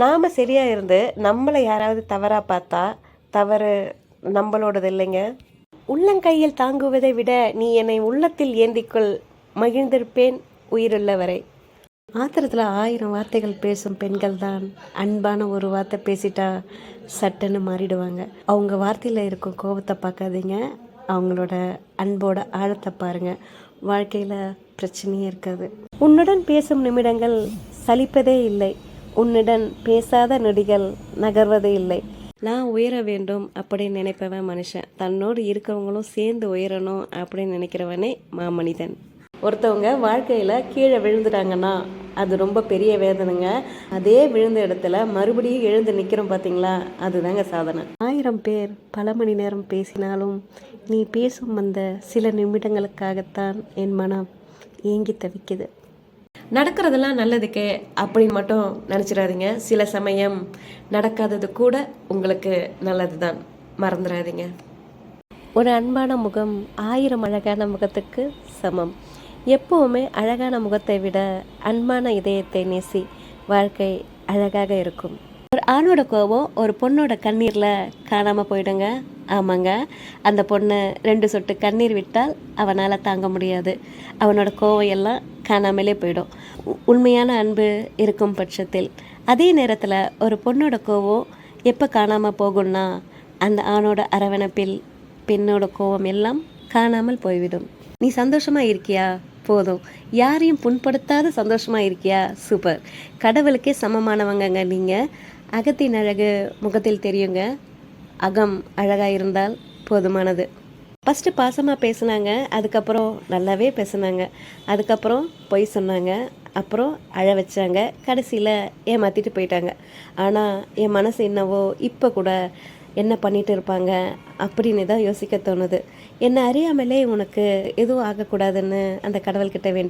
நாம் சரியாக இருந்து நம்மளை யாராவது தவறாக பார்த்தா தவறு நம்மளோடது இல்லைங்க. உள்ளங்கையில் தாங்குவதை விட நீ என்னை உள்ளத்தில் ஏந்திக்கொள் மகிழ்ந்திருப்பேன் உயிருள்ள வரை ஆத்திரத்தில் ஆயிரம் வார்த்தைகள் பேசும் பெண்கள் தான் அன்பான ஒரு வார்த்தை பேசிட்டா சட்டுன்னு மாறிடுவாங்க. அவங்க வார்த்தையில் இருக்கும் கோபத்தை பார்க்காதீங்க. அவங்களோட அன்போட ஆழத்தை பாருங்க. வாழ்க்கையில் பிரச்சனையே இருக்காது. உன்னுடன் பேசும் நிமிடங்கள் சலிப்பதே இல்லை. உன்னுடன் பேசாத நொடிகள் நகர்வதே இல்லை. நான் உயர வேண்டும் அப்படின்னு நினைப்பவன் மனுஷன். தன்னோடு இருக்கிறவங்களும் சேர்ந்து உயரணும் அப்படின்னு நினைக்கிறவனே மாமனிதன். ஒருத்தவங்க வாழ்க்கையில் கீழே விழுந்துட்டாங்கன்னா அது ரொம்ப பெரிய வேதனைங்க. அதே விழுந்த இடத்துல மறுபடியும் எழுந்து நிற்கிறோம் பார்த்தீங்களா அதுதாங்க சாதனை. ஆயிரம் பேர் பல மணி நேரம் பேசினாலும் நீ பேசும் அந்த சில நிமிடங்களுக்காகத்தான் என் மனம் ஏங்கி தவிக்குது. நடக்கிறதெல்லாம் நல்லதுக்கே அப்படின்னு மட்டும் நினச்சிடாதீங்க. சில சமயம் நடக்காதது கூட உங்களுக்கு நல்லது தான் மறந்துடாதீங்க. ஒரு அன்பான முகம் ஆயிரம் அழகான முகத்துக்கு சமம். எப்போவுமே அழகான முகத்தை விட அன்பான இதயத்தை நேசி வாழ்க்கை அழகாக இருக்கும். ஒரு ஆணோட கோபம் ஒரு பொண்ணோட கண்ணீரில் காணாமல் போயிடுங்க. ஆமாங்க. அந்த பொண்ணு ரெண்டு சொட்டு கண்ணீர் விட்டால் அவனால் தாங்க முடியாது. அவனோட கோவம் எல்லாம் காணாமலே போயிடும். உ- உண்மையான அன்பு இருக்கும் பட்சத்தில். அதே நேரத்தில் ஒரு பொண்ணோட கோவம் எப்போ காணாமல் போகும்னா அந்த ஆணோட அரவணைப்பில் பெண்ணோட கோவம் எல்லாம் காணாமல் போய்விடும். நீ சந்தோஷமாக இருக்கியா? போதும். யாரையும் புண்படுத்தாத சந்தோஷமாக இருக்கியா? சூப்பர். கடவுளுக்கே சமமானவங்கங்க நீங்கள் அகத்தின் அழகு முகத்தில் தெரியுங்க. அகம் அழகாக இருந்தால் போதுமானது. ஃபஸ்ட்டு பாசமாக பேசுனாங்க அதுக்கப்புறம் நல்லாவே பேசினாங்க. அதுக்கப்புறம் பொய் சொன்னாங்க அப்புறம் அழ வச்சாங்க கடைசியில் ஏமாற்றிட்டு போயிட்டாங்க. ஆனால் என் மனசு என்னவோ இப்போ கூட என்ன பண்ணிட்டு இருப்பாங்க அப்படின்னு தான் யோசிக்க தோணுது. என்னை அறியாமலே உனக்கு எதுவும் ஆகக்கூடாதுன்னு அந்த கடவுள்கிட்ட வேண்டி